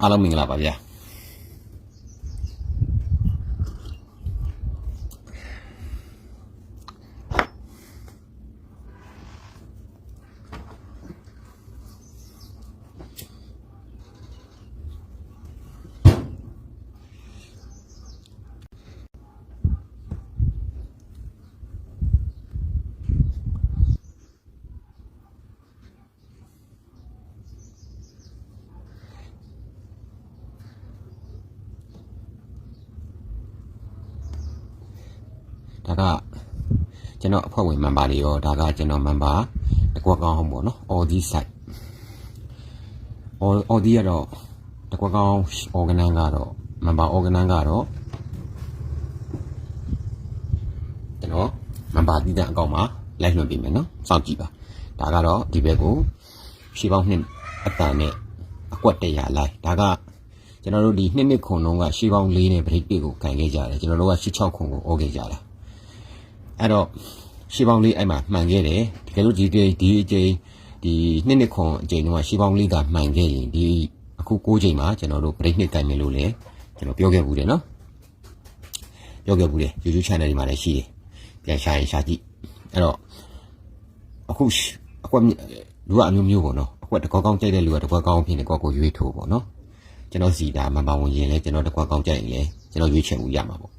အားလုံးမင်္ဂလာပါဗျာ ဒါကကျွန်တော်အဖွဲ့ဝင် member တွေရောဒါကကျွန်တော် member တကွက်ကောင်းဟုတ်ပေါ့နော် Audi site Audi ကတော့တကွက်ကောင်း organ ကတော့ member organ ကတော့ကျွန်တော် member တည်တဲ့အကောင့်မှာလိုက်လွှင့်ပေးမယ်နော်စောင့်ကြည့်ပါဒါကတော့ဒီဘက်ကိုရှေးပေါင်းနှစ်အတန်နဲ့အကွက်တရလိုက်ဒါကကျွန်တော်တို့ဒီနှစ်နှစ်ခုံလုံးကရှေးပေါင်း၄နဲ့ break တွေကိုခံခဲ့ကြတယ်ကျွန်တော်တို့က16ခုကိုအော်ခဲ့ကြတာ အဲ့တော့ရှေးပေါင်းလေးအဲ့မှာမှန်ခဲ့တယ်တကယ်လို့ဒီဒီဒီအချိန်ဒီနှစ်နှစ်ခွန်အချိန်တုန်းကရှေးပေါင်းလေးကမှန်ခဲ့ရင်ဒီအခု9ချိန်မှာကျွန်တော်တို့ break နှစ်တိုင်မယ်လို့လည်းကျွန်တော်ပြောခဲ့ဘူးတယ်နော်ပြောခဲ့ဘူးတယ် YouTube channel ဒီမှာလည်းရှိတယ်ပြန်ရှာရင်ရှာကြည့်အဲ့တော့အခုအကွက်လူကအမျိုးမျိုးပေါ့နော်အကွက်တကောကောင်းကြိုက်တဲ့လူကတကွက်ကောင်းဖြစ်နေကောကိုရွေးထိုးပေါ့နော်ကျွန်တော်စီတာမမဝင်ရင်လည်းကျွန်တော်တကွက်ကောင်းကြိုက်ရင်လည်းကျွန်တော်ရွေးချယ်မှုရမှာပေါ့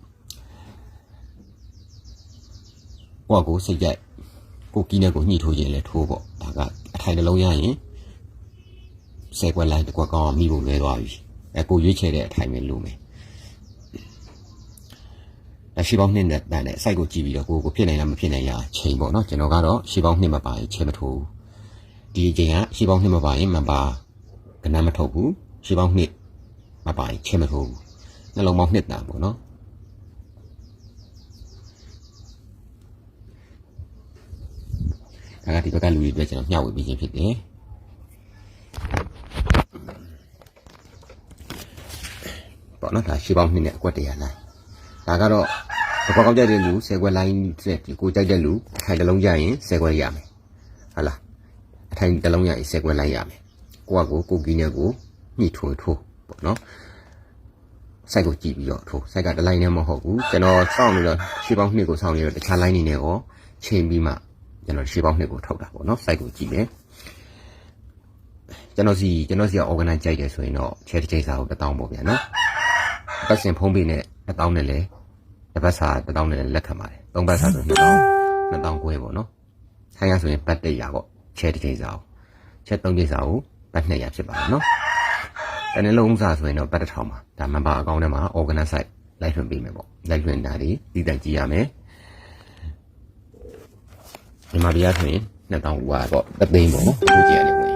ကိုယ့်ကိုယ်စိတ်ကြိုက်ကိုကီးနဲ့ကိုညှိထိုးခြင်းလဲထိုးပေါ့ဒါကအထိုင်တစ်လုံးရရင်ဆယ်ကွက်လိုက်တစ်ကွက်ကောင်းမိဖို့လွဲသွားပြီအဲကိုရွေးချယ်တဲ့အထိုင်ပဲလို့မယ်အရှိပေါင်းနှစ်နဲ့တန်တဲ့ site ကိုကြည့်ပြီးတော့ကိုကိုဖြစ်နိုင်လားမဖြစ်နိုင်လားချိန်ပေါ့နော်ကျွန်တော်ကတော့ရှိပေါင်းနှစ်မပါရင်ချိန်မထိုးဘူးဒီအချိန်ကရှိပေါင်းနှစ်မပါရင်မပါကနမထုတ်ဘူးရှိပေါင်းနှစ်မပါရင်ချိန်မထိုးဘူးနှလုံးပေါင်းနှစ်တန်ပေါ့နော် ဒါကဒီဘက်ကလူတွေအတွက်ကျွန်တော်မျှဝေပေးခြင်းဖြစ်တယ်ပေါ့နော်ဒါရှေးပေါင်းနှစ်နဲ့အကွက်တရာလိုင်းဒါကတော့ဘကောက်ကြတဲ့လူ10ခွက်လိုင်းတဲ့ဒီကိုကြိုက်တဲ့လူအထိုင်တစ်လုံးရရင်10ခွက်ရမယ်ဟုတ်လားအထိုင်တစ်လုံးရရင်10ခွက်လိုင်းရမယ်ကိုကကိုကိုကီးနဲ့ကိုညှိထိုးထိုးပေါ့နော်စိုက်ကိုကြည့်ပြီးတော့ထိုးစိုက်ကတစ်လိုင်းနဲ့မဟုတ်ဘူးကျွန်တော်စောင့်နေတော့ရှေးပေါင်းနှစ်ကိုစောင့်နေတော့တခြားလိုင်းနေနဲ့ရောချိန်ပြီးမှ ကျွန်တော်ရှေးပေါင်းနှစ်ကိုထုတ်တာပေါ့နော် site ကိုကြည့်မယ်ကျွန်တော်စီကျွန်တော်စီက organize ကြိုက်တယ်ဆိုရင်တော့ share တစ်ချိန်စာကို1000ပေါ့ဗျာနော်ပတ်စင်ဖုံးပေးနဲ့1000နဲ့လဲတစ်ပတ်စာ1000နဲ့လက်ခံပါတယ်သုံးပတ်စာဆို2000 2000ခွဲပေါ့နော်ဆိုင်းရဆိုရင်ပတ်100ပေါ့ share တစ်ချိန်စာကို share 3ချိန်စာကိုပတ်200ဖြစ်ပါတယ်နော်တနေ့လုံးစာဆိုရင်တော့ပတ်1000ပါဒါ member account ထဲမှာ organize site လိုက်ထွင်ပေးမယ်ပေါ့လိုက်ထွင်တာဒီတည်တံ့ကြည့်ရမယ် မြန်မာပြည်ကဆိုရင်2000ဟိုပါပေါ့တသိန်းပေါ့နော်အခုကြည့်ရနေဝင်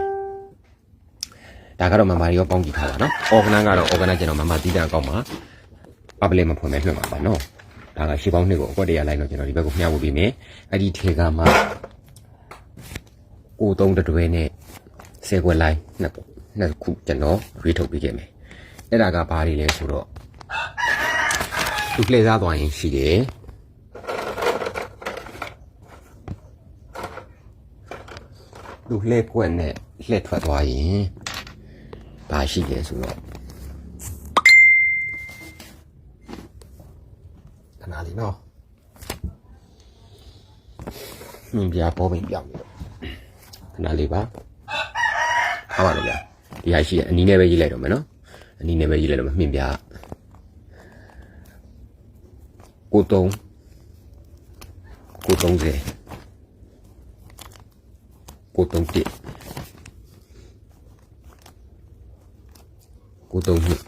ဒါကတော့မမရီရောပေါင်းကြည့်ထားပါနော်အော်ဂနန်ကတော့အော်ဂနန်ကျွန်တော်မမတီးတန်အကောက်မှာပပလေးမဖွင့်မဲလွှင့်ပါပါနော်ဒါကရှေးပေါင်းနှစ်ကိုအကွက်တရလိုက်တော့ကျွန်တော်ဒီဘက်ကိုမျှဝေပေးမယ်အဲ့ဒီထေကမှကိုသုံးတတွဲနဲ့ဆယ်ခွက်လိုက်နှစ်နှစ်ခုကျွန်တော်ရွေးထုတ်ပေးခဲ့မယ်အဲ့ဒါကဘာတွေလဲဆိုတော့သူလှည့်စားသွားရင်ရှိတယ် လူလှည့်ပွက်နဲ့လှည့်ထွက်သွားရင်ဘာရှိလဲဆိုတော့ခဏလေးနော်မြင်ပြပေါ်ပင်ပြောင်းနေတော့ခဏလေးပါထားပါတော့ဗျာဒီဟာရှိတယ်အနီးနဲ့ပဲရေးလိုက်တော့မယ်နော်အနီးနဲ့ပဲရေးလိုက်တော့မယ်မြင်ပြကိုတုံးကို30 ကိုတုံးတစ်ကိုတုံးနှစ်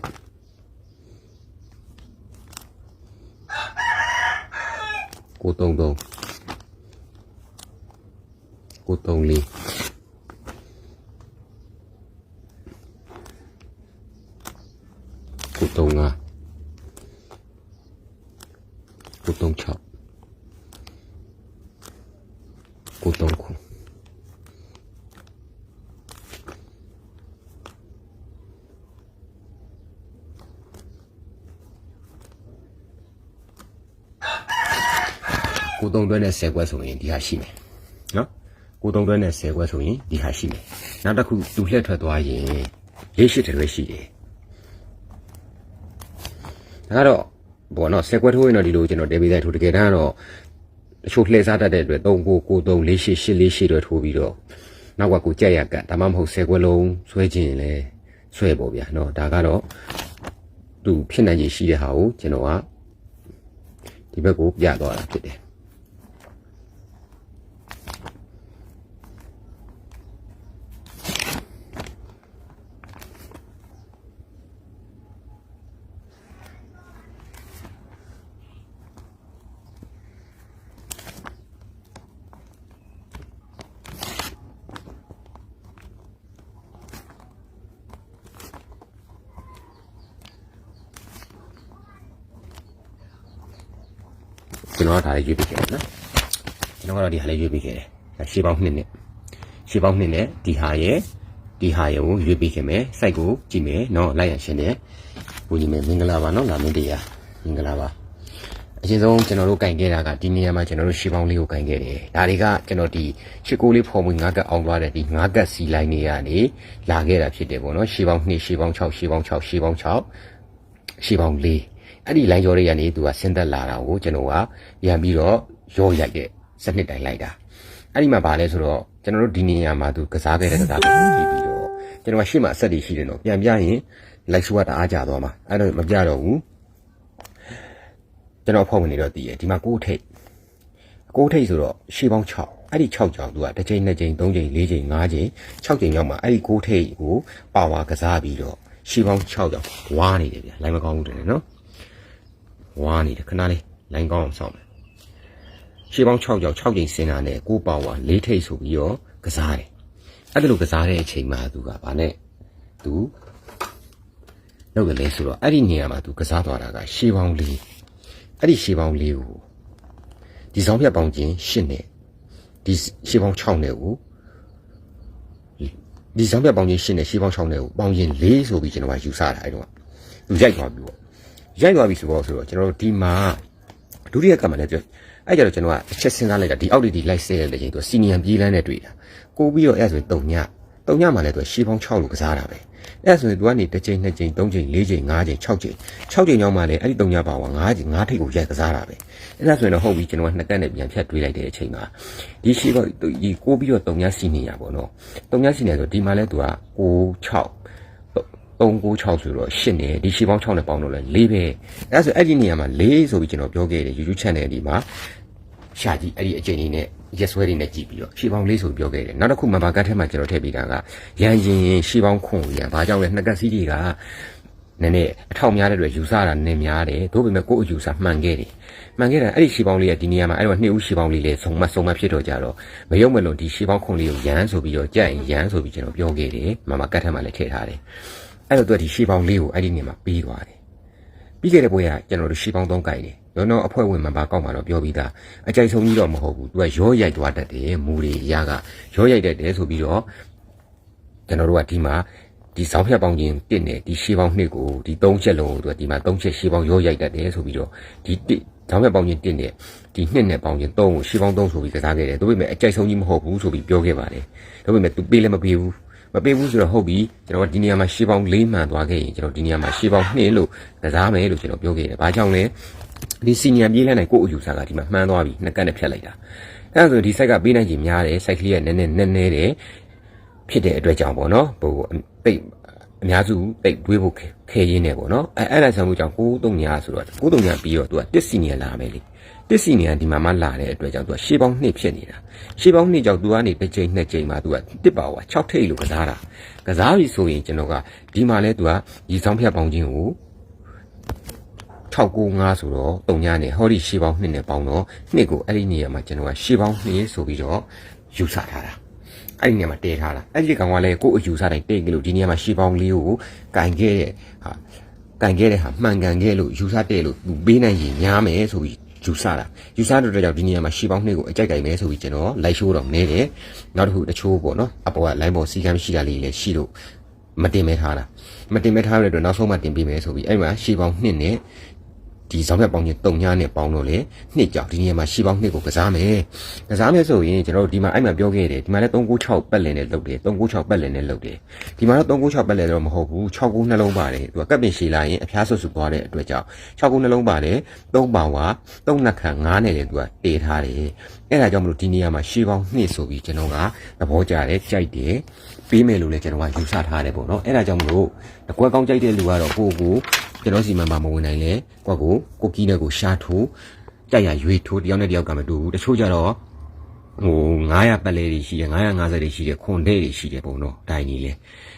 ကိုတုံးသုံးကိုတုံးလေးကိုတုံးငါကိုတုံး၆ကို သုံးတွဲနဲ့10ခွက်ဆိုရင်ဒီဟာရှိမယ်နော်ကိုသုံးတွဲနဲ့10ခွက်ဆိုရင်ဒီဟာရှိမယ်နောက်တစ်ခုသူလှည့်ထွက်သွားရင်ရေးရှိတယ်ပဲရှိတယ်ဒါကတော့ဘောနော်ဆက်ကွက်ထိုးရင်တော့ဒီလိုကျွန်တော်တဲပေးလိုက်ထိုးတကယ်တမ်းကတော့အချို့လှည့်စားတတ်တဲ့အတွက်3ကိုကို3 4 8 8 4 8တော့ထိုးပြီးတော့နောက်ကကိုကြက်ရကတ်ဒါမှမဟုတ်ဆက်ကွက်လုံးဆွဲခြင်းလဲဆွဲပေါ့ဗျာနော်ဒါကတော့သူဖြစ်နိုင်ခြေရှိတဲ့ဟာကိုကျွန်တော်ကဒီဘက်ကိုပြသွားတာဖြစ်တယ် ကျွန်တော်ကဒါလေးရွေးပေးခဲ့တယ်နော်ကျွန်တော်ကတော့ဒီဟာလေးရွေးပေးခဲ့တယ်ဒါရှေးပေါင်းနှစ်နဲ့ရှေးပေါင်းနှစ်နဲ့ဒီဟာရဲ့ဒီဟာရဲ့ကိုရွေးပေးခဲ့မယ်စိုက်ကိုကြည့်မယ်နော်လိုက်ရရှင်းတယ်ကိုကြီးမယ်မင်္ဂလာပါနော်လာမင်းတရားမင်္ဂလာပါအရင်ဆုံးကျွန်တော်တို့ကင်ခဲ့တာကဒီနေရာမှာကျွန်တော်တို့ရှေးပေါင်းလေးကိုကင်ခဲ့တယ်ဒါတွေကကျွန်တော်ဒီရှစ်ကိုလေးဖော်မှုငါးကတ်အောင်သွားတဲ့ဒီငါးကတ်စီလိုင်းတွေကနေလာခဲ့တာဖြစ်တယ်ပေါ့နော်ရှေးပေါင်း2ရှေးပေါင်း6ရှေးပေါင်း6ရှေးပေါင်း6ရှေးပေါင်း၄ အဲ့ဒီလိုင်းကြောတွေကနေသူကဆင်းသက်လာတာကိုကျွန်တော်ကပြန်ပြီးတော့ရောရိုက်တဲ့စနစ်တိုင်လိုက်တာအဲ့ဒီမှာဗာလဲဆိုတော့ကျွန်တော်တို့ဒီနေရာမှာသူကစားခဲ့တဲ့ကစားကိုကြည့်ပြီးတော့ကျွန်တော်ကရှေ့မှာအဆက်တွေရှိတယ်နော်ပြန်ပြရင်လိုက်ဆိုကတအားကြသွားမှာအဲ့တော့မပြတော့ဘူးကျွန်တော်ဖောက်ဝင်နေတော့တည်ရဒီမှာကိုးထိတ်ကိုးထိတ်ဆိုတော့ရှေးပေါင်း6အဲ့ဒီ6ကြောင်သူကတစ်ချိန်နှစ်ချိန်သုံးချိန်လေးချိန်ငါးချိန်6ချိန်ရောက်မှာအဲ့ဒီကိုးထိတ်ကိုပါဝါကစားပြီးတော့ရှေးပေါင်း6ကြောင်ဝါနေတယ်ဗျလိုင်းမကောင်းဘူးတယ်နော် ဝါနေတယ်ခဏလေးလိုင်းကောင်းအောင်စောင့်မယ်ရှေးပေါင်း6ကြောင်6ချိန်စင်တာနဲ့ကိုးပါဝါ၄ထိတ်ဆိုပြီးတော့ကစားတယ်အဲ့ဒါလိုကစားတဲ့အချိန်မှာသူကဗာနဲ့သူလုပ်တယ်လေဆိုတော့အဲ့ဒီနေရာမှာသူကစားသွားတာကရှေးပေါင်းလေးအဲ့ဒီရှေးပေါင်းလေးကိုဒီဆောင်ဖြတ်ပေါင်းခြင်း၈နဲ့ဒီရှေးပေါင်း6နဲ့ကိုဒီဆောင်ဖြတ်ပေါင်းခြင်း၈နဲ့ရှေးပေါင်း6နဲ့ကိုပေါင်းခြင်း၄ဆိုပြီးကျွန်တော်ကယူဆတာအဲ့တော့သူရိုက်သွားပြီပေါ့ ရိုက်သွားပြီဆိုတော့ဆိုတော့ကျွန်တော်တို့ဒီမှာဒုတိယကမှလည်းပြောအဲ့ကြတော့ကျွန်တော်ကအချက်စဉ်းစားလိုက်တာဒီအောက်ဒီလိုက်ဆဲတဲ့ချိန်သူစီနီယံပြေးလန်းနဲ့တွေ့တာကိုပြီးတော့အဲ့ဆိုရင်3ည3ညမှလည်းသူရှေးပေါင်း6လို့ကစားတာပဲအဲ့ဆိုရင်သူကနေတစ်ချိန်နှစ်ချိန်သုံးချိန်လေးချိန်ငါးချိန်6ချိန်6ချိန်ရောက်မှလည်းအဲ့ဒီ3ညပါဝါ9ချိန်9ထိပ်ကိုရိုက်ကစားတာပဲအဲ့ဒါဆိုရင်တော့ဟုတ်ပြီကျွန်တော်ကနှစ်တက်နဲ့ပြန်ဖြတ်တွေးလိုက်တဲ့အချိန်မှာဒီရှေးပေါင်းဒီကိုပြီးတော့3ညစီနီယာပေါ့နော်3ညစီနီယာဆိုဒီမှာလဲသူက6 6 396ဆိုတော့8နဲ့ဒီရှေးပေါင်း6နဲ့ပေါင်းတော့လဲ4ပဲအဲဒါဆိုအဲ့ဒီနေရာမှာ4ဆိုပြီးကျွန်တော်ပြောခဲ့တယ် YouTube channel ဒီမှာရှာကြည့်အဲ့ဒီအချိန်လေးနဲ့ရက်ဆွဲတွေနဲ့ကြည့်ပြီးတော့ရှေးပေါင်း4ဆိုပြောခဲ့တယ်နောက်တစ်ခုမဘာကတ်ထဲမှာကျွန်တော်ထည့်ပေးတာကရန်ရင်ရှေးပေါင်းခွန်ရန်ဘာကြောင့်လဲနှစ်ကတ်စီးတွေကနည်းနည်းအထောက်များတဲ့အတွက်ယူဆတာနည်းများတယ်သို့ပေမဲ့ကိုယ့်အယူဆမှန်ခဲ့တယ်မှန်ခဲ့တာအဲ့ဒီရှေးပေါင်းလေးကဒီနေရာမှာအဲ့တော့နှစ်ဦးရှေးပေါင်းလေးလေးစုံမစုံမဖြစ်တော့ကြတော့မယုံမလွန်ဒီရှေးပေါင်းခွန်လေးကိုရန်ဆိုပြီးတော့ကြက်ရင်ရန်ဆိုပြီးကျွန်တော်ပြောခဲ့တယ်မမကတ်ထဲမှာလည်းထည့်ထားတယ် အဲ့တော့သူကဒီရှေးပေါင်းလေးကိုအဲ့ဒီနေရာမှာပြီးသွားတယ်ပြီးခဲ့တဲ့ပွဲကကျွန်တော်တို့ရှေးပေါင်းသုံးကြိုက်တယ်ရောတော့အဖွဲ့ဝင်မှာပါကောက်မှာတော့ပြောပြီးသားအကြိုက်ဆုံးကြီးတော့မဟုတ်ဘူးသူကရောရိုက်သွားတတ်တယ်မူတွေရကရောရိုက်တတ်တယ်ဆိုပြီးတော့ကျွန်တော်တို့ကဒီမှာဒီဆောင်းဖြတ်ပေါင်းခြင်းတစ်နဲ့ဒီရှေးပေါင်းနှစ်ကိုဒီသုံးချက်လုံးကိုသူကဒီမှာသုံးချက်ရှေးပေါင်းရောရိုက်တတ်တယ်ဆိုပြီးတော့ဒီတစ်ဆောင်းဖြတ်ပေါင်းခြင်းတစ်နဲ့ဒီနှစ်နဲ့ပေါင်းခြင်းသုံးကိုရှေးပေါင်းသုံးဆိုပြီးကစားခဲ့တယ်ဒါပေမဲ့အကြိုက်ဆုံးကြီးမဟုတ်ဘူးဆိုပြီးပြောခဲ့ပါတယ်ဒါပေမဲ့သူပေးလည်းမပေးဘူး မပေးဘူးဆိုတော့ဟုတ်ပြီကျွန်တော်ဒီနေရာမှာရှေးပေါင်း၄မှန်သွားခဲ့ရင်ကျွန်တော်ဒီနေရာမှာရှေးပေါင်း2လို့ကစားမယ်လို့ကျွန်တော်ပြောခဲ့တယ်။ဘာကြောင့်လဲဒီစီနီယာပြေးလန်းနိုင်ကိုယ့်အယူဆကဒီမှာမှန်းသွားပြီနှစ်ကတ်နဲ့ဖြတ်လိုက်တာ။အဲဒါဆိုဒီ site ကပေးနိုင်ခြင်းများတယ် site ကလေးကနည်းနည်းနည်းနည်းတယ်ဖြစ်တဲ့အတွက်ကြောင့်ပေါ့နော်ဟိုတိတ်အများစုတိတ်တွေးဖို့ခဲရင်းနေပေါ့နော်အဲအဲ့ဒါဆောင်မှုကြောင့်93ညာဆိုတော့93ညာပြီးတော့သူကတစ်စီနီယာလာမယ်လေ တစ်စီနီယာဒီမှာမှလာတဲ့အတွက်ကြောင့်သူကရှေးပေါင်း2ဖြစ်နေတာရှေးပေါင်း2ကြောင့်သူကနေတစ်ချိန်နှစ်ချိန်မှာသူကတစ်ပါဝါ6ထိပ်လို့ကစားတာကစားပြီဆိုရင်ကျွန်တော်ကဒီမှာလဲသူကရီဆောင်ဖြတ်ပေါင်းခြင်းကို695ဆိုတော့တုံညာနဲ့ဟောဒီရှေးပေါင်း2နဲ့ပေါင်းတော့2ကိုအဲ့ဒီနေရာမှာကျွန်တော်ကရှေးပေါင်း2ဆိုပြီးတော့ယူဆထားတာအဲ့ဒီနေရာမှာတဲထားတာအဲ့ဒီကောင်ကလည်းကိုယ့်အယူဆတိုင်းတဲကြလို့ဒီနေရာမှာရှေးပေါင်းလေးကိုကင်ခဲ့တဲ့ဟာကင်ခဲ့တဲ့ဟာမှန်ကန်ခဲ့လို့ယူဆတဲ့လို့သူပေးနိုင်ရင်ညားမယ်ဆိုပြီး ယူဆတာယူဆတဲ့အတွက်ကြောင့်ဒီနေရာမှာရှေးပေါင်း2ကိုအကြိုက်ကင်မယ်ဆိုပြီးကျွန်တော်လိုက်ရှိုးတော့နေတယ်နောက်တစ်ခုတချို့ပေါ့နော်အပေါ်က line ပေါ်စီကမ်းရှိတာလေးလည်းရှိလို့မတင်မဲထားတာမတင်မဲထားတဲ့အတွက်နောက်ဆုံးမှတင်ပေးမယ်ဆိုပြီးအဲ့မှာရှေးပေါင်း2နဲ့ ဒီဇောင်းမြတ်ပေါင်းချင်းတုံညာနဲ့ပေါင်းတော့လေနှစ်ကြောင်ဒီနေရာမှာရှီပေါင်းနှစ်ကိုကစားမယ်ကစားမယ်ဆိုရင်ကျွန်တော်တို့ဒီမှာအဲ့မှာပြောခဲ့တယ်ဒီမှာလည်း396ပတ်လည်နဲ့လုတ်တယ်396ပတ်လည်နဲ့လုတ်တယ်ဒီမှာတော့396ပတ်လည်တော့မဟုတ်ဘူး69နှလုံးပါတယ်သူကကပ်ပင်ရှည်လာရင်အဖျားဆွတ်ဆွသွားတဲ့အတွက်ကြောင့်69နှလုံးပါတယ်3ပေါင်က3နှစ်ခန့်9နဲ့လေသူကတေထားတယ်အဲ့ဒါကြောင့်မလို့ဒီနေရာမှာရှီပေါင်းနှစ်ဆိုပြီးကျွန်တော်ကသဘောကျတယ်ကြိုက်တယ် ပေးမယ်လို့လည်းကျွန်တော်ကယူဆထားတယ်ပေါ့နော်အဲ့ဒါကြောင့်မလို့တကွက်ကောင်းကြိုက်တဲ့လူကတော့ကိုယ့်ကိုကျွန်တော်စီမံမှာမဝင်နိုင်လေကိုယ့်ကိုကိုကီးနဲ့ကိုရှာထိုးကြိုက်ရရွေထိုးတယောက်နဲ့တယောက်ကမတူဘူးတချို့ကြတော့ဟို900ပတ်လဲတွေရှိတယ်950တွေရှိတယ်ခွန်တဲ့တွေရှိတယ်ပုံတော့ဒိုင်းကြီးလေ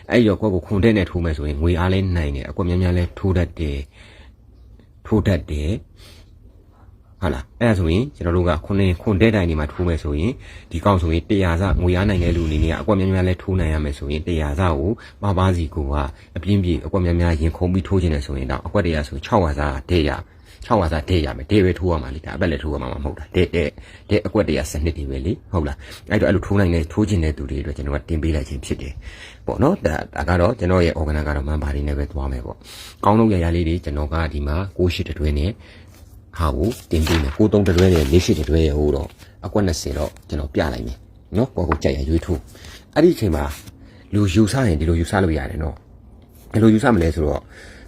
အဲ့ဒီတော့ကိုယ့်ကိုခွန်တဲ့နဲ့ထိုးမယ်ဆိုရင်ငွေအားလဲနိုင်တယ်အကွက်များများလဲထိုးတတ်တယ်ထိုးတတ်တယ် ဟုတ်လားအဲ့ဒါဆိုရင်ကျွန်တော်တို့ကခွန်နေခွန်တဲ့တိုင်တွေမှာထိုးမယ်ဆိုရင်ဒီကောင်ဆိုရင်100စငွေအားနိုင်တဲ့လူအနေနဲ့အကွက်များများလဲထိုးနိုင်ရမယ်ဆိုရင်100စကိုပါပါစီကိုကအပြင်းပြေအကွက်များများရင်ခုံပြီးထိုးခြင်းနဲ့ဆိုရင်တော့အကွက်တရာဆို600စာတဲ့ရ600စာတဲ့ရမယ်တဲ့ပဲထိုးရမှာလေဒါအပက်လည်းထိုးရမှာမဟုတ်တာတဲ့တဲ့တဲ့အကွက်တရာစနစ်တွေပဲလေဟုတ်လားအဲ့တော့အဲ့လိုထိုးနိုင်တဲ့ထိုးခြင်းတဲ့သူတွေအတွက်ကျွန်တော်ကတင်ပေးလိုက်ခြင်းဖြစ်တယ်ပေါ့နော်ဒါဒါကတော့ကျွန်တော်ရဲ့ organ ကတော့မန်ပါတွေနဲ့ပဲသွားမယ်ပေါ့ကောင်းလုံးရရလေးတွေကျွန်တော်ကဒီမှာ68တွဲနဲ့ ဟာကိုတင်ပေးမယ်93တွဲနဲ့48တွဲရဲ့ဟိုတော့အကွက်20တော့ကျွန်တော်ပြလိုက်မယ်နော်ကိုကိုကြိုက်ရရွေးထိုးအဲ့ဒီအချိန်မှာလူယူဆရင်ဒီလိုယူဆလို့ရတယ်နော်ဘယ်လိုယူဆမလဲဆိုတော့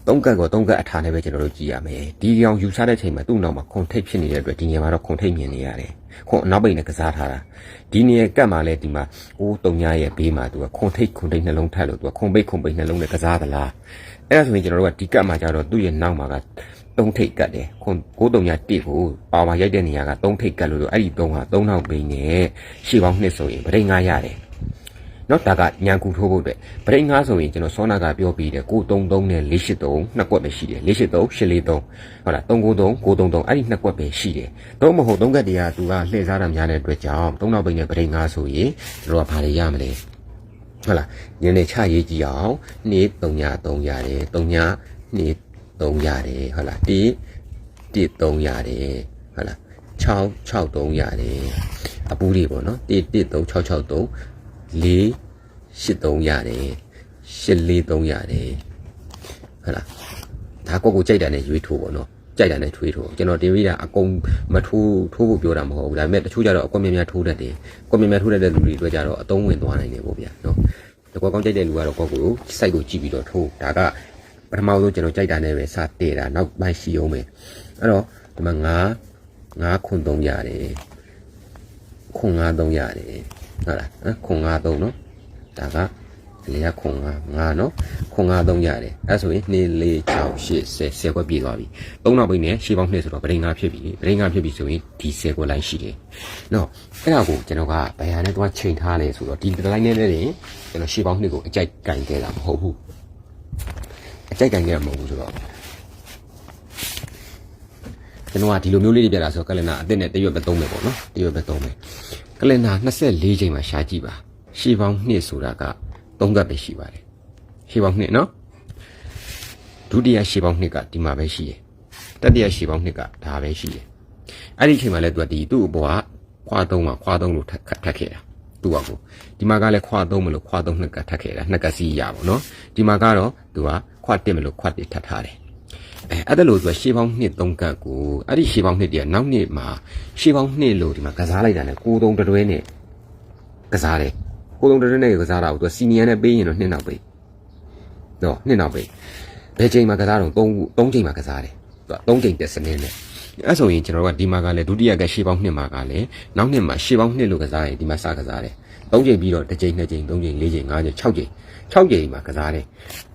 သုံးကတ်ကောသုံးကတ်အထာနဲ့ပဲကျွန်တော်တို့ကြည့်ရမယ်ဒီကောင်ယူဆတဲ့ချိန်မှာသူ့နောက်မှာခွန်ထိတ်ဖြစ်နေတဲ့အတွက်ဒီနေရာမှာတော့ခွန်ထိတ်မြင်နေရတယ်ခွန်အနောက်ပိတ်နဲ့ကစားထားတာဒီနေရာကတ်မှာလဲဒီမှာအိုးတုံညာရဲ့ဘေးမှာသူကခွန်ထိတ်ခွန်ထိတ်နှလုံးထပ်လို့သူကခွန်ပိတ်ခွန်ပိတ်နှလုံးနဲ့ကစားသလားအဲ့ဒါဆိုရင်ကျွန်တော်တို့ကဒီကတ်မှာကျတော့သူ့ရဲ့နောက်မှာက 3ထိပ်ကတ်တယ်ခွန်9301ကိုပါဝါရိုက်တဲ့နေရာက3ထိပ်ကတ်လို့ဆိုအဲ့ဒီ3ဟာ3နောက်ပင်းနဲ့ရှေ့ပေါင်း2ဆိုရင်ဗရိတ်9ရတယ်နော်ဒါကညံကူထိုးဖို့အတွက်ဗရိတ်9ဆိုရင်ကျွန်တော်စောနာကပြောပြီးတယ်933နဲ့483နှစ်ကွက်ပဲရှိတယ်483 443ဟုတ်လား393 933အဲ့ဒီနှစ်ကွက်ပဲရှိတယ်တော့မဟုတ်သုံးကက်တရားသူကလှည့်စားတာများတဲ့အတွက်ကြောင့်3နောက်ပိတ်နဲ့ဗရိတ်9ဆိုရင်ကျွန်တော်ကဘာတွေရမလဲဟုတ်လားညနေချရေးကြည့်အောင်2 3ည3ရတယ်3ည2 သုံးရတယ်ဟုတ်လားတစ်တစ်သုံးရတယ်ဟုတ်လား6 6သုံးရတယ်အပူတွေပေါ့နော်တစ်တစ်သုံး6 6သုံး4 8သုံးရတယ်8 4သုံးရတယ်ဟုတ်လားဒါကိုကိုကြိုက်တာနဲ့ရွေးထိုးပေါ့နော်ကြိုက်တာနဲ့ထွေးထိုးကျွန်တော်တင်ပြတာအကုန်မထိုးထိုးဖို့ပြောတာမဟုတ်ဘူးဒါပေမဲ့တချို့ကြတော့အကွက်များများထိုးတတ်တယ်ကွက်များများထိုးတတ်တဲ့လူတွေအတွက်ကြတော့အသုံးဝင်သွားနိုင်တယ်ပေါ့ဗျာနော်ကွက်ကောင်းကြိုက်တဲ့လူကတော့ကွက်ကိုစိုက်ကိုကြည့်ပြီးတော့ထိုးဒါက ပထမဆုံးကျွန်တော်ကြိုက်တာနဲ့ပဲစတည်တာနောက်ပိုင်းရှိအောင်ပဲအဲ့တော့ဒီမှာ9 9ခွန်3ရတယ်ခွန်9 3ရတယ်ဟုတ်လားနော်ခွန်9 3နော်ဒါကလေကခွန်9 9နော်ခွန်9 3ရတယ်အဲ့ဆိုရင်2 4 6 8 10 10ခွက်ပြည့်သွားပြီသုံးနောက်ပိတ်နဲ့ရှေးပေါင်းနှစ်ဆိုတော့ဗရိန်9ဖြစ်ပြီဗရိန်9ဖြစ်ပြီဆိုရင်ဒီ10ခွက်လိုက်ရှိတယ်နော်အဲ့ဒါကိုကျွန်တော်ကဘယ်ဟာနဲ့တော့ချိန်ထားလဲဆိုတော့ဒီလိုင်းနဲ့လည်းကျွန်တော်ရှေးပေါင်းနှစ်ကိုအကြိုက်ကင်ခဲ့တာမဟုတ်ဘူး အကြိုက်ကင်ခဲ့တာမဟုတ်ဘူးဆိုတော့ကျွန်တော်ကဒီလိုမျိုးလေးတွေပြတာဆိုကလနာအစ်စ်နဲ့တရွက်ပဲသုံးမယ်ပေါ့နော်တရွက်ပဲသုံးမယ်ကလနာ24ချိန်မှာရှာကြည့်ပါရှေးပေါင်းနှစ်ဆိုတာက3ကပ်ပဲရှိပါတယ်ရှေးပေါင်းနှစ်နော်ဒုတိယရှေးပေါင်းနှစ်ကဒီမှာပဲရှိတယ်တတိယရှေးပေါင်းနှစ်ကဒါပဲရှိတယ်အဲ့ဒီချိန်မှာလဲသူကဒီသူ့အပေါ်ကခွာသုံးမှာခွာသုံးလို့ထပ်ထပ်ခဲ့တာသူ့ကကိုဒီမှာကလည်းခွာသုံးမလို့ခွာသုံးနှစ်ကထပ်ခဲ့တာနှစ်ကစီးရပါတော့နော်ဒီမှာကတော့သူက ခွာတစ်မလို့ခွာတစ်ထပ်ထားတယ်အဲအဲ့ဒါလို့သူကရှေးပေါင်းနှစ်3ကတ်ကိုအဲ့ဒီရှေးပေါင်းနှစ်တည်းကနောက်နှစ်မှာရှေးပေါင်းနှစ်လို့ဒီမှာကစားလိုက်တာနဲ့ကိုသုံးတွဲနဲ့ကစားတယ်ကိုသုံးတွဲနဲ့ကစားတာကိုသူကစီနီယံနဲ့ပေးရင်တော့နှစ်နောက်ပေးတော့နှစ်နောက်ပေးဘယ်ချိန်မှာကစားတော့3 3ချိန်မှာကစားတယ်သူက3ချိန်တက်စနစ်နဲ့အဲ့ဆိုရင်ကျွန်တော်တို့ကဒီမှာကလည်းဒုတိယကရှေးပေါင်းနှစ်မှာကလည်းနောက်နှစ်မှာရှေးပေါင်းနှစ်လို့ကစားရင်ဒီမှာစကစားတယ်3ချိန်ပြီးတော့တစ်ချိန်နှစ်ချိန်3ချိန်4ချိန်5ချိန်6ချိန် 6ချိန်မှာကစားတယ်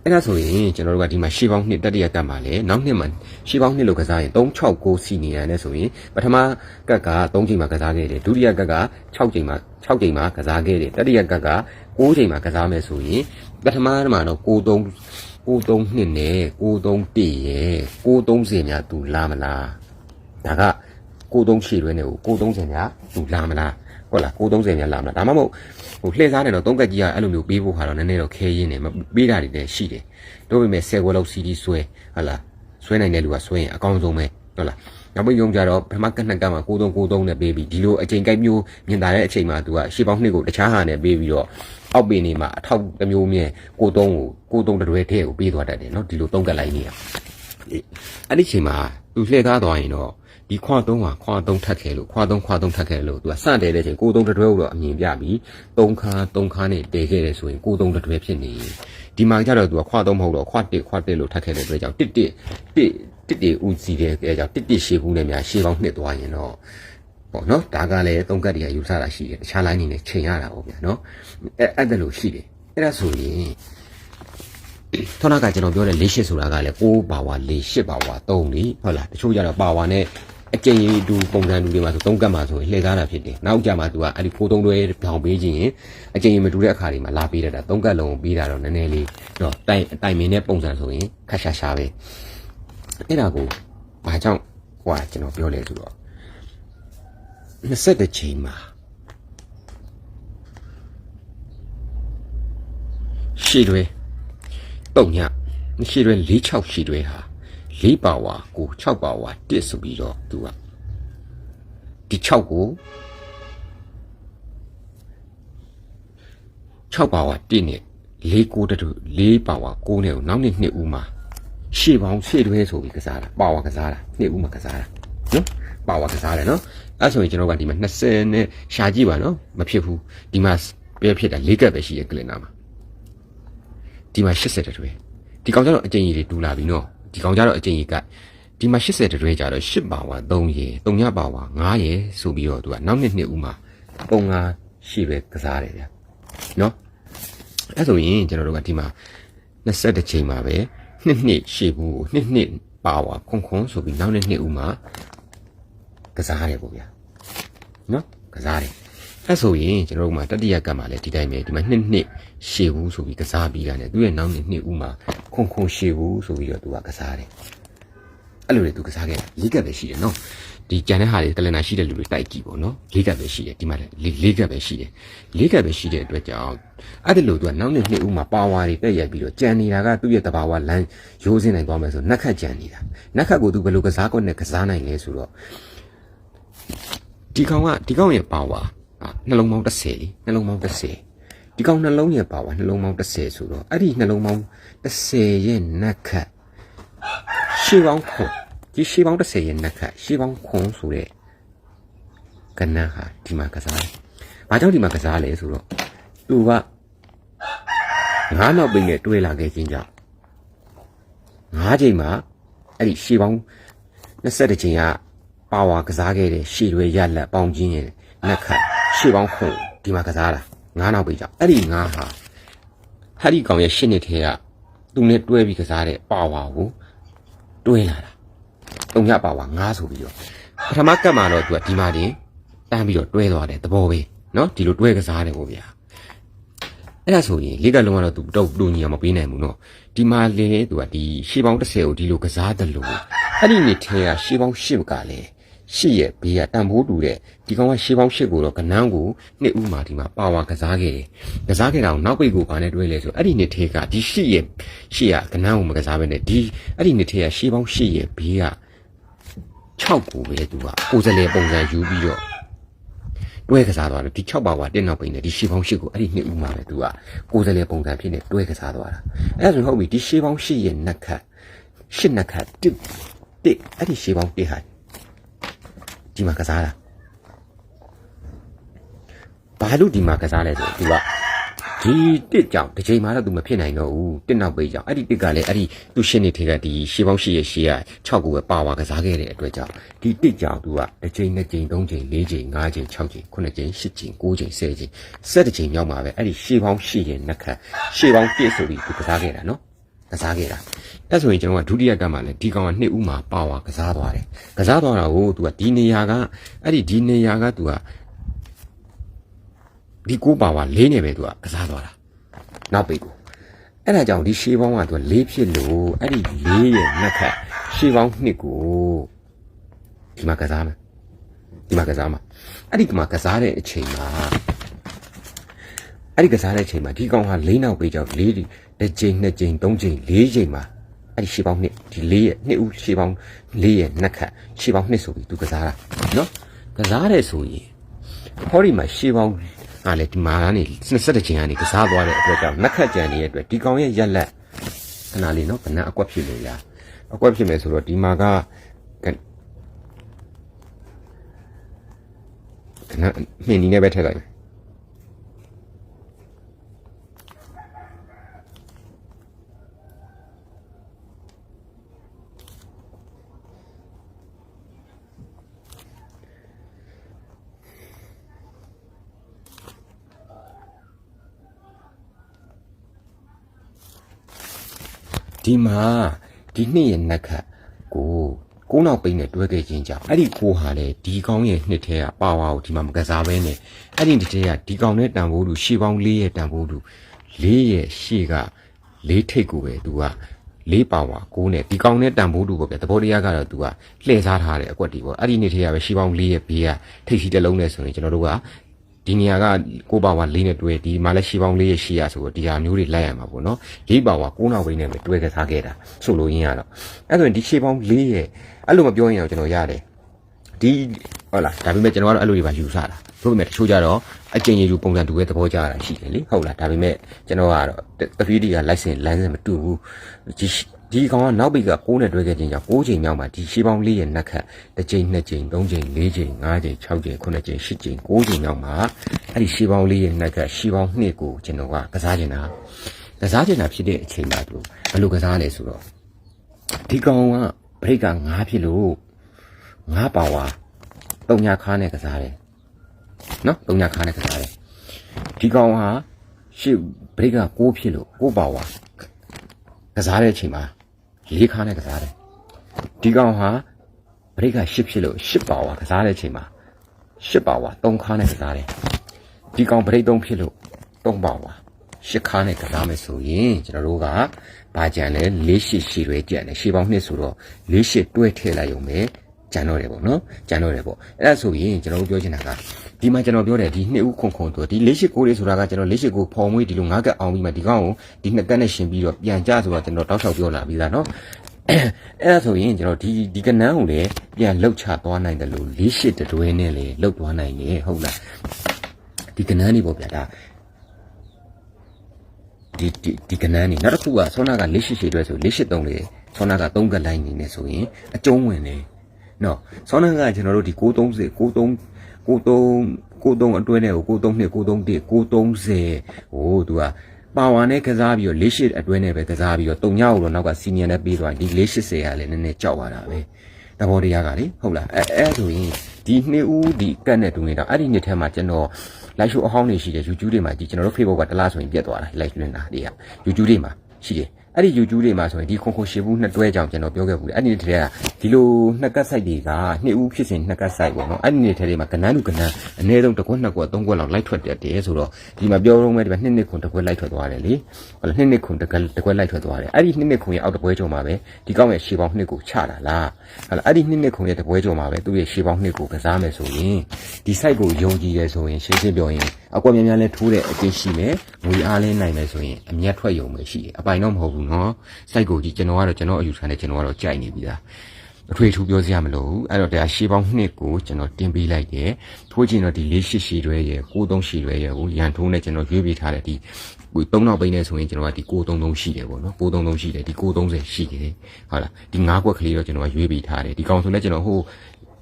အဲ့ဒါဆိုရင်ကျွန်တော်တို့ကဒီမှာရှေးပေါင်းနှစ်တတိယကတ်မှာလည်းနောက်နှစ်မှာရှေးပေါင်းနှစ်လို့ကစားရင်369စီနီယံနဲ့ဆိုရင်ပထမကတ်က3ချိန်မှာကစားခဲ့တယ်ဒုတိယကတ်က6ချိန်မှာ6ချိန်မှာကစားခဲ့တယ်တတိယကတ်က6ချိန်မှာကစားမယ်ဆိုရင်ပထမမှာတော့93 93နှစ်နဲ့93တည့်ရဲ့93များသူလာမလားဒါက93ခြေတွဲနဲ့ကို93များသူလာမလားဟုတ်လား93များလာမလားဒါမှမဟုတ် ဟိုလှည့်စားတယ်တော့သုံးကက်ကြီးကအဲ့လိုမျိုးပေးဖို့ခါတော့နည်းနည်းတော့ခဲရင်းနေပေးတာတွေလည်းရှိတယ်တို့ပေမဲ့10ခွဲလောက် CD ဆွဲဟုတ်လားဆွဲနိုင်တဲ့လူကဆွဲရင်အကောင်းဆုံးပဲဟုတ်လားနောက်ပြီးရုံကြတော့ပထမကက်နှစ်ကက်မှာ9393နဲ့ပေးပြီးဒီလိုအချိန်ကိုက်မျိုးမြင်တာတဲ့အချိန်မှာ तू ကရှေ့ပေါင်းနှစ်ကိုတခြားဟာနဲ့ပေးပြီးတော့အောက်ပင်နေမှာအထောက်တစ်မျိုးမြဲ93ကို93တရွဲထဲကိုပေးသွားတတ်တယ်နော်ဒီလိုသုံးကက်လိုက်နေရအဲ့ဒီချိန်မှာ သူလှည့်သားသွားရင်တော့ဒီခွာသုံးဟာခွာသုံးထက်ခဲလို့ခွာသုံးခွာသုံးထက်ခဲလို့သူကစတယ်တဲ့ချိန်ကိုသုံးတတွဲလို့တော့အမြင်ပြပြီးသုံးခါသုံးခါနဲ့တည်ခဲ့တယ်ဆိုရင်ကိုသုံးတတွဲဖြစ်နေဒီမှာကျတော့သူကခွာသုံးမဟုတ်တော့ခွာတစ်ခွာတစ်လို့ထက်ခဲတဲ့အတွက်ကြောင့်တစ်တစ်တစ်တစ်တစ်ဦးစီတဲ့အဲကြောင့်တစ်တစ်ရှေ့ဘူးနဲ့များရှေ့ပေါင်းနှစ်သွားရင်တော့ပေါ့နော်ဒါကလည်းသုံးကတ်တွေကယူဆတာရှိတယ်တခြား line နေနဲ့ချိန်ရတာပေါ့ဗျာနော်အဲအဲ့ဒါလို့ရှိတယ်အဲ့ဒါဆိုရင် ထောနာကကျွန်တော်ပြောတဲ့၄၈ဆိုတာကလည်း6ပါဝါ၄၈ပါဝါ3လीဟုတ်လားတချို့ကျတော့ပါဝါနဲ့အကျဉ်းကြီးတူပုံစံတူတွေမှာဆို3ကတ်မှာဆိုရင်လှည့်သားတာဖြစ်တယ်နောက်ကြမှာ तू ကအဲ့ဒီဖိုးသုံးတွဲပြောင်ပေးခြင်းရင်အကျဉ်းကြီးမတူတဲ့အခါတွေမှာလာပေးတတ်တာ3ကတ်လုံးကိုပေးတာတော့နည်းနည်းလေးတော့တိုင်အတိုင်မင်းနဲ့ပုံစံဆိုရင်ခက်ရှာရှာပဲအဲ့ဒါကိုဘာကြောင့်ဟိုကကျွန်တော်ပြောလဲဆိုတော့20ချိန်မှာရှည်တွေ တုံညရှိတွဲ46ရှိတွဲဟာ4ပါဝါကို6ပါဝါ1ဆိုပြီးတော့သူကဒီ6ကို6ပါဝါ1နဲ့4ကိုတတူ4ပါဝါ9နဲ့ကိုနောက်နှစ်နှစ်ဦးမှာရှေ့ပေါင်းရှေ့တွဲဆိုပြီးကစားတာပါဝါကစားတာနှစ်ဦးမှာကစားတာနော်ပါဝါကစားတယ်နော်အဲ့ဆိုရင်ကျွန်တော်ကဒီမှာ20နဲ့ရှာကြည့်ပါနော်မဖြစ်ဘူးဒီမှာပဲဖြစ်တာ၄ကပ်ပဲရှိရကလင်နာမှာ ဒီမှာ80တတွဲဒီကောင်ကျတော့အကျဉ်းကြီးတွေတူလာပြီနော်ဒီကောင်ကျတော့အကျဉ်းကြီးကဒီမှာ80တတွဲကျတော့10ပါဝါ3ရေ3ညပါဝါ9ရေဆိုပြီးတော့သူကနောက်နှစ်နှစ်ဦးမှာပုံငါရှိပဲကစားတယ်ဗျာနော်အဲ့ဆိုရင်ကျွန်တော်တို့ကဒီမှာ20ချိန်မှာပဲနှစ်နှစ်ရှေ့ဘူးကိုနှစ်နှစ်ပါဝါခွန်ခွန်ဆိုပြီးနောက်နှစ်နှစ်ဦးမှာကစားတယ်ပေါ့ဗျာနော်ကစားတယ် အဲ့ဆိုရင်ကျွန်တော်တို့မှာတတိယကတ်မှာလည်းဒီတိုင်းပဲဒီမှာနှစ်နှစ်ရှေဘူးဆိုပြီးကစားပြီးတာ ਨੇ သူ့ရဲ့နောက်နှစ်နှစ်ဦးမှာခွန်ခွန်ရှေဘူးဆိုပြီးတော့သူကကစားတယ်အဲ့လိုလေသူကစားခဲ့တာလေးကတ်ပဲရှိတယ်နော်ဒီကြံတဲ့ဟာတွေကလန်နာရှိတဲ့လူတွေတိုက်ကြည့်ပေါ့နော်လေးကတ်ပဲရှိတယ်ဒီမှာလည်းလေးလေးကတ်ပဲရှိတယ်လေးကတ်ပဲရှိတဲ့အတွက်ကြောင့်အဲ့ဒီလိုသူကနောက်နှစ်နှစ်ဦးမှာပါဝါတွေတက်ရက်ပြီးတော့ကြံနေတာကသူ့ရဲ့တဘာဝလမ်းရိုးစင်းနိုင်သွားမယ်ဆိုနက်ခတ်ကြံနေတာနက်ခတ်ကိုသူဘယ်လိုကစားကွက်နဲ့ကစားနိုင်လဲဆိုတော့ဒီကောင်ကဒီကောင်ရဲ့ပါဝါ อ่ะနှလုံးပေါင်း30လीနှလုံးပေါင်း30ဒီကောင်နှလုံးရဲ့ပါဝါနှလုံးပေါင်း30ဆိုတော့အဲ့ဒီနှလုံးပေါင်း30ရဲ့နက်ခတ်ရှေးပေါင်းခွန်ဒီရှေးပေါင်း30ရဲ့နက်ခတ်ရှေးပေါင်းခွန်ဆိုတဲ့ကဏ္ဍဟာဒီမှာကစားတယ်။ဘာကြောင့်ဒီမှာကစားလဲဆိုတော့သူကငါးနောက်ပိတ်နဲ့တွဲလာခဲ့ခြင်းကြောင့်ငါးချိန်မှာအဲ့ဒီရှေးပေါင်း21ချိန်ကပါဝါကစားခဲ့တဲ့ရှေ့တွေရက်လက်ပေါင်းချင်းရဲ့နက်ခတ် ရှေ့ပေါင်းခုဒီမှာကစားတာငါးနောက်ပေးကြအဲ့ဒီငါးဟာဟက်ဒီကောင်ရဲ့ရှစ်နှစ်ထဲကသူနဲ့တွဲပြီးကစားတဲ့ပါဝါကိုတွင်းလာတာ။သုံးရပါဝါငါးဆိုပြီးတော့ပထမကတ်မှာတော့သူကဒီမှာတင်တန်းပြီးတော့တွဲသွားတယ်သဘောပဲနော်ဒီလိုတွဲကစားတယ်ပေါ့ဗျာ။အဲ့ဒါဆိုရင်လေကလုံးကတော့သူတော့လူညီအောင်မပေးနိုင်ဘူးနော်။ဒီမှာလေသူကဒီရှေးပေါင်း30ကိုဒီလိုကစားတယ်လို့အဲ့ဒီနှစ်ထဲကရှေးပေါင်း10ကလည်း ရှစ်ရဲ့ဘေးကတန်ဖိုးတူတဲ့ဒီကောင်ကရှေးပေါင်း10ကိုတော့ကနန်းကိုနှစ်ဦးမှာဒီမှာပါဝါကစားခဲ့တယ်ကစားခဲ့တာကိုနောက်ပိတ်ကိုဘာနဲ့တွဲလဲဆိုအဲ့ဒီနေ့ထဲကဒီရှစ်ရဲ့ရှစ်ကကနန်းကိုမကစားဘဲနဲ့ဒီအဲ့ဒီနေ့ထဲကရှေးပေါင်း10ရဲ့ဘေးက6ကိုပဲသူကကိုယ်စလဲပုံစံယူပြီးတော့တွဲကစားသွားတယ်ဒီ6ပါဝါတင်းနောက်ပိန်နဲ့ဒီရှေးပေါင်း8ကိုအဲ့ဒီနှစ်ဦးမှာပဲသူကကိုယ်စလဲပုံစံဖြစ်နေတွဲကစားသွားတာအဲ့ဒါဆိုဟုတ်ပြီဒီရှေးပေါင်း8ရဲ့နက်ခတ်8နက်ခတ်တစ်တစ်အဲ့ဒီရှေးပေါင်း1ဟာ ဒီမှာကစားတာဘာလို့ဒီမှာကစားလဲဆိုတော့သူကဒီတစ်ကြောင့်တစ်ချိန်မှတော့သူမဖြစ်နိုင်တော့ဘူးတစ်နောက်ပိတ်ကြောင့်အဲ့ဒီတစ်ကလည်းအဲ့ဒီသူရှင်းနေထဲကဒီရှေးပေါင်း8ရဲ့ရှေးက6ကိုပဲပါဝါကစားခဲ့တဲ့အတွက်ကြောင့်ဒီတစ်ကြောင့်သူကတစ်ချိန်နှစ်ချိန်သုံးချိန်လေးချိန်ငါးချိန်6ချိန်9ချိန်10ချိန်9ချိန်10ချိန်7ချိန်မြောက်မှာပဲအဲ့ဒီရှေးပေါင်း8ရဲ့နှက်ခတ်ရှေးပေါင်း1ဆိုပြီးသူကစားခဲ့တာနော် ကစားခဲ့တာအဲ့ဆိုရင်ကျွန်တော်ကဒုတိယကမှလည်းဒီကောင်ကနှစ်ဦးမှာပါဝါကစားသွားတယ်ကစားသွားတာကိုသူကဒီနေရာကအဲ့ဒီဒီနေရာကသူကဒီကိုပါဝါလေးနေပဲသူကကစားသွားတာနောက်ပိတ်ကိုအဲ့ဒါကြောင့်ဒီရှေးပေါင်းကသူကလေးဖြစ်လို့အဲ့ဒီလေးရဲ့နှက်ခတ်ရှေးပေါင်းနှစ်ကိုဒီမှာကစားမယ်ဒီမှာကစားမှာအဲ့ဒီမှာကစားတဲ့အချိန်မှာအဲ့ဒီကစားတဲ့အချိန်မှာဒီကောင်ဟာလေးနောက်ပိတ်ကြောင့်လေး တစ်ချိန်နှစ်ချိန်သုံးချိန်လေးချိန်မှာအဲ့ဒီရှေးပေါင်းနှစ်ဒီလေးရဲ့နှစ်ဦးရှေးပေါင်းလေးရဲ့နှက်ခတ်ရှေးပေါင်းနှစ်ဆိုပြီးသူကစားတာနော်ကစားတဲ့ဆိုရင်ဟောဒီမှာရှေးပေါင်းအားလေဒီမှာကနေ21ချိန်ကနေကစားသွားတဲ့အတွက်ကြောင့်နက်ခတ်ကြံနေတဲ့အတွက်ဒီကောင်ရဲ့ရက်လက်ခဏလေးနော်ကနန်းအကွက်ဖြစ်လို့ရအကွက်ဖြစ်မယ်ဆိုတော့ဒီမှာကကကနန်းမြင်နေနဲ့ပဲထည့်လိုက် ဒီမှာဒီနှစ်ရဲ့နက်ခတ်ကိုကိုးနောက်ပိန်းနဲ့တွဲခဲ့ခြင်းကြောင့်အဲ့ဒီကိုဟာလေဒီကောင်းရဲ့နှစ်ထဲကပါဝါကိုဒီမှာမကစားဘဲနဲ့အဲ့ဒီတစ်ထဲကဒီကောင်နဲ့တန်ဖိုးသူရှေးပေါင်း၄ရဲ့တန်ဖိုးသူ၄ရဲ့ရှေ့က၄ထိတ်ကိုပဲသူကလေးပါဝါကိုနဲ့ဒီကောင်နဲ့တန်ဖိုးတူပေါ့ဗျာသဘောတရားကတော့သူကလှည့်စားထားတယ်အကွက်တီပေါ့အဲ့ဒီနေ့ထဲကပဲရှီပေါင်း၄ရဲ့ဘေးကထိတ်စီတစ်လုံးနဲ့ဆိုရင်ကျွန်တော်တို့က ဒီနေရာကကိုပါဝါ၄နဲ့တွဲဒီမှာလည်းရှီပေါင်း၄ရဲ့ရှီရဆိုတော့ဒီဟာမျိုးတွေလိုက်ရမှာပေါ့နော်၄ပါဝါ9နောက်ဘိန်းနဲ့ပဲတွဲကစားခဲ့တာဆိုလို့ရင်းရတော့အဲ့ဆိုရင်ဒီရှီပေါင်း၄ရဲ့အဲ့လိုမပြောရင်တော့ကျွန်တော်ရတယ်ဒီဟုတ်လားဒါပေမဲ့ကျွန်တော်ကတော့အဲ့လိုတွေပါယူဆတာတို့ပေမဲ့တချို့ကြတော့အကျဉ်းရည်ပုံစံတူရဲ့သဘောကြတာရှိတယ်လေဟုတ်လားဒါပေမဲ့ကျွန်တော်ကတော့တပီးဒီက license လမ်းစဉ်မတူဘူးဒီ ဒီကောင်ကနောက်ဘက်က6နဲ့တွဲခဲ့ခြင်းကြောင့်6ချိန်မြောက်မှာဒီရှေးပေါင်း၄ရဲ့နက်ခတ်တစ်ချိန်နှစ်ချိန်သုံးချိန်၄ချိန်၅ချိန်6ချိန်9ချိန်10ချိန်9ချိန်မြောက်မှာအဲ့ဒီရှေးပေါင်း၄ရဲ့နက်ခတ်ရှေးပေါင်း2ကိုကျွန်တော်ကကစားချင်တာကစားချင်တာဖြစ်တဲ့အချိန်မှာသူဘယ်လိုကစားလဲဆိုတော့ဒီကောင်ကဘရိတ်က9ဖြစ်လို့9ပါဝါတုံညာခါနဲ့ကစားတယ်နော်တုံညာခါနဲ့ကစားတယ်ဒီကောင်ဟာရှေ့ဘရိတ်က6ဖြစ်လို့6ပါဝါကစားတဲ့အချိန်မှာ ၄ခါနဲ့ကစားတယ်ဒီကောင်ဟာဘရိတ်က10ဖြစ်လို့10ပါဝါကစားတဲ့အချိန်မှာ10ပါဝါ3ခါနဲ့ကစားတယ်ဒီကောင်ဘရိတ်3ဖြစ်လို့3ပါဝါရှစ်ခါနဲ့ကစားမယ်ဆိုရင်ကျွန်တော်တို့ကဘာကြံလဲ၄ရှစ်ရှည်တွေကြံတယ်ရှည်ပေါင်းနှစ်ဆိုတော့၄ရှစ်တွဲထည့်လိုက်ရုံပဲ ကြံတော့တယ်ပေါ့နော်ကြံတော့တယ်ပေါ့အဲ့ဒါဆိုရင်ကျွန်တော်တို့ပြောချင်တာကဒီမှာကျွန်တော်ပြောတယ်ဒီနှစ်ဦးခုံခုံတို့ဒီ၄ရှစ်ကိုလေးဆိုတာကကျွန်တော်၄ရှစ်ကိုဖော်မွေးဒီလိုငါးကက်အောင်ပြီးမှဒီကောင်ကိုဒီနှစ်ကက်နဲ့ရှင်ပြီးတော့ပြန်ကြဆိုတော့ကျွန်တော်တောက်လျှောက်ပြောလာပြီးသားနော်အဲ့ဒါဆိုရင်ကျွန်တော်ဒီဒီကနန်းကိုလည်းပြန်လှုပ်ချသွားနိုင်တယ်လို့၄ရှစ်တွဲနဲ့လေလှုပ်သွားနိုင်တယ်ဟုတ်လားဒီကနန်းနေပေါ့ဗျာဒါဒီဒီဒီကနန်းနေနောက်တစ်ခုကဆောနာက၄ရှစ်ရှည်တွဲဆို၄ရှစ်သုံးလေဆောနာက၃ကက်လိုက်နေနေဆိုရင်အကျုံးဝင်တယ် နော်ဆောနာကကျွန်တော်တို့ဒီ630 93 93 93အတွဲနဲ့ကို93နှစ်93 1 930ဟိုသူကပါဝါနဲ့ကစားပြီးတော့၄၈အတွဲနဲ့ပဲကစားပြီးတော့တုံညောက်တော့နောက်ကစီနီယာနဲ့ပြီးသွားဒီ480ကလည်းနည်းနည်းကြောက်သွားတာပဲတဘောတရားကလေဟုတ်လားအဲအဲဆိုရင်ဒီနှစ်ဦးဒီကတ်နဲ့တူနေတာအဲ့ဒီနှစ်ထဲမှာကျွန်တော် live show အဟောင်းတွေရှိတယ် YouTube တွေမှာဒီကျွန်တော်တို့ Facebook ကတလားဆိုရင်ပြတ်သွားတာ live လွှင့်တာတွေက YouTube တွေမှာရှိတယ် အဲ့ဒီ YouTube တွေမှာဆိုရင်ဒီခွန်ခွန်ရှေဘူးနှစ်တွဲကြောင်ကျွန်တော်ပြောခဲ့ဘူးလေအဲ့ဒီနေ့တည်းကဒီလိုနှစ်ကတ်ဆိုင်တွေကနှစ်ဦးဖြစ်စဉ်နှစ်ကတ်ဆိုင်ပေါ့နော်အဲ့ဒီနေ့တည်းမှာကနန်းလူကနန်းအနည်းဆုံးတစ်ခွက်နှစ်ခွက်သုံးခွက်လောက်လိုက်ထွက်တတ်တယ်ဆိုတော့ဒီမှာပြောတော့မဲ့ဒီမှာနှစ်နှစ်ခွန်တစ်ခွက်လိုက်ထွက်သွားတယ်လေဟုတ်လားနှစ်နှစ်ခွန်တစ်ခွက်တစ်ခွက်လိုက်ထွက်သွားတယ်အဲ့ဒီနှစ်နှစ်ခွန်ရဲ့အောက်တစ်ပွဲကြောမှာပဲဒီကောင်းရဲ့ရှေးပေါင်းနှစ်ကိုချတာလားဟုတ်လားအဲ့ဒီနှစ်နှစ်ခွန်ရဲ့တစ်ပွဲကြောမှာပဲသူ့ရဲ့ရှေးပေါင်းနှစ်ကိုကစားမယ်ဆိုရင်ဒီ site ကိုယုံကြည်ရဲဆိုရင်ရှင်းရှင်းပြောရင် အကွက်များများလဲထိုးတဲ့အကျင့်ရှိမယ်ငွေအားလဲနိုင်မယ်ဆိုရင်အမျက်ထွက်ယုံပဲရှိတယ်အပိုင်တော့မဟုတ်ဘူးနော် site ကိုကြည့်ကျွန်တော်ကတော့ကျွန်တော်အယူဆနဲ့ကျွန်တော်ကတော့ကြိုက်နေပြီလားအထွေထူးပြောစရာမလိုဘူးအဲ့တော့တရားရှေးပေါင်းနှစ်ကိုကျွန်တော်တင်ပေးလိုက်တယ်ထိုးချင်တော့ဒီ၄ရှစ်ရှည်တွဲရယ်93ရှည်တွဲရယ်ကိုရန်ထိုးနဲ့ကျွန်တော်ရွေးပေးထားတဲ့ဒီကို3နောက်ပိန်းနေဆိုရင်ကျွန်တော်ကဒီ933ရှိတယ်ပေါ့နော်933ရှိတယ်ဒီ930ရှိတယ်ဟုတ်လားဒီ9ခွက်ကလေးတော့ကျွန်တော်ကရွေးပေးထားတယ်ဒီကောင်ဆိုလည်းကျွန်တော်ဟို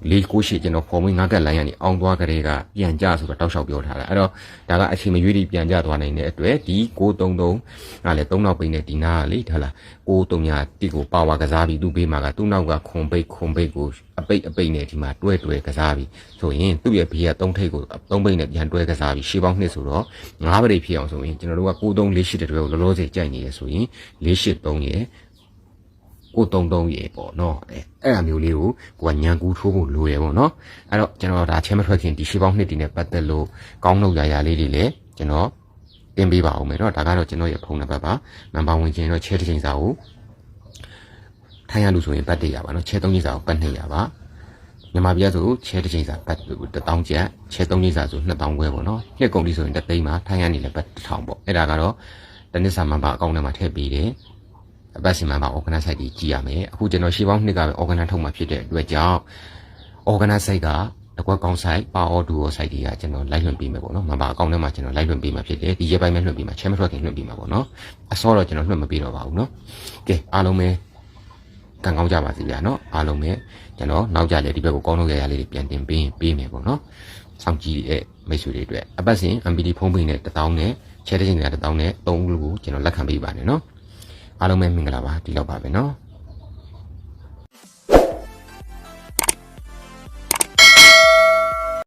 လေးကိုရှိကျွန်တော်ဖော်မွေးငါးကက်လိုင်းကနေအောင်းသွားကြတဲ့ကပြန်ကြဆိုတော့တောက်လျှောက်ပြောထားတာအဲ့တော့ဒါကအချိန်မရွေးပြီးပြန်ကြသွားနိုင်တဲ့အတွက်ဒီ633ကလည်း3နောက်ပိန်းနဲ့ဒီနာကလေဒါလား633ညာတိကိုပါဝါကစားပြီးသူ့ဘေးမှာကသူ့နောက်ကခွန်ပိတ်ခွန်ပိတ်ကိုအပိတ်အပိတ်နဲ့ဒီမှာတွဲတွဲကစားပြီးဆိုရင်သူ့ရဲ့ဘေးက3ထိပ်ကို3ပိတ်နဲ့ပြန်တွဲကစားပြီးရှေးပေါင်းနှစ်ဆိုတော့9ပရိဖြစ်အောင်ဆိုရင်ကျွန်တော်တို့က9348တဲ့တွဲကိုလောလောဆယ်ကြိုက်နေရဆိုရင်483ရဲ့ ကိုတုံတုံရေပေါ့နော်အဲအဲ့အမျိုးလေးကိုကိုကညံကူးထိုးဖို့လိုရပေါ့နော်အဲ့တော့ကျွန်တော်ဒါချဲမထွက်ခင်ဒီရှေးပေါင်းနှစ်တည်နဲ့ပတ်သက်လို့ကောင်းလို့ရာရာလေးတွေလည်းကျွန်တော်တင်ပေးပါအောင်မယ်တော့ဒါကတော့ကျွန်တော်ရဲ့ဖုန်းနံပါတ်ပါနံပါတ်ဝင်ခြင်းတော့ချဲတစ်ချိန်စာကိုထိုင်ရလို့ဆိုရင်ပတ်တရပါနော်ချဲသုံးချိန်စာကိုပတ်နှစ်ရပါမြန်မာပြည်ဆိုချဲတစ်ချိန်စာပတ်1000ကျပ်ချဲ3ချိန်စာဆို2000ခွဲပေါ့နော်နှစ်ကုန်ပြီဆိုရင်တသိန်းမှာထိုင်ရနေလည်းပတ်1000ပေါ့အဲ့ဒါကတော့တနစ်စာမှန်ပါအကောင့်ထဲမှာထည့်ပေးတယ် အပတ်စီမံပါ organize site ကြီးကြည့်ရမယ်အခုကျွန်တော်ရှေးပေါင်းနှစ်ကပဲ organize ထုတ်မှာဖြစ်တဲ့အတွက်ကြောင့် organize site ကတတကွက်ကောင်းဆိုင်ပါအော်ဒူရောဆိုင်တွေကကျွန်တော်လိုက်လွှင့်ပေးမယ်ပေါ့နော်မဘာအကောင့်ထဲမှာကျွန်တော်လိုက်လွှင့်ပေးမှာဖြစ်တယ်ဒီရက်ပိုင်းမှာလွှင့်ပေးမှာချဲမထွက်ခင်လွှင့်ပေးမှာပေါ့နော်အစောတော့ကျွန်တော်လွှင့်မပေးတော့ပါဘူးနော်ကဲအားလုံးပဲကံကောင်းကြပါစေဗျာနော်အားလုံးပဲကျွန်တော်နောက်ကြလေဒီဘက်ကိုကောင်းလို့ရရလေးတွေပြန်တင်ပေးရင်ပေးမယ်ပေါ့နော်စောင့်ကြည့်တဲ့မိတ်ဆွေတွေအတွက်အပတ်စဉ် MPD ဖုန်းပိန်နဲ့1000နဲ့ချဲတဲ့ချင်းတွေက1000နဲ့3ခုကိုကျွန်တော်လက်ခံပေးပါမယ်နော် အားလုံးပဲမင်္ဂလာပါဒီလောက်ပါပဲနော်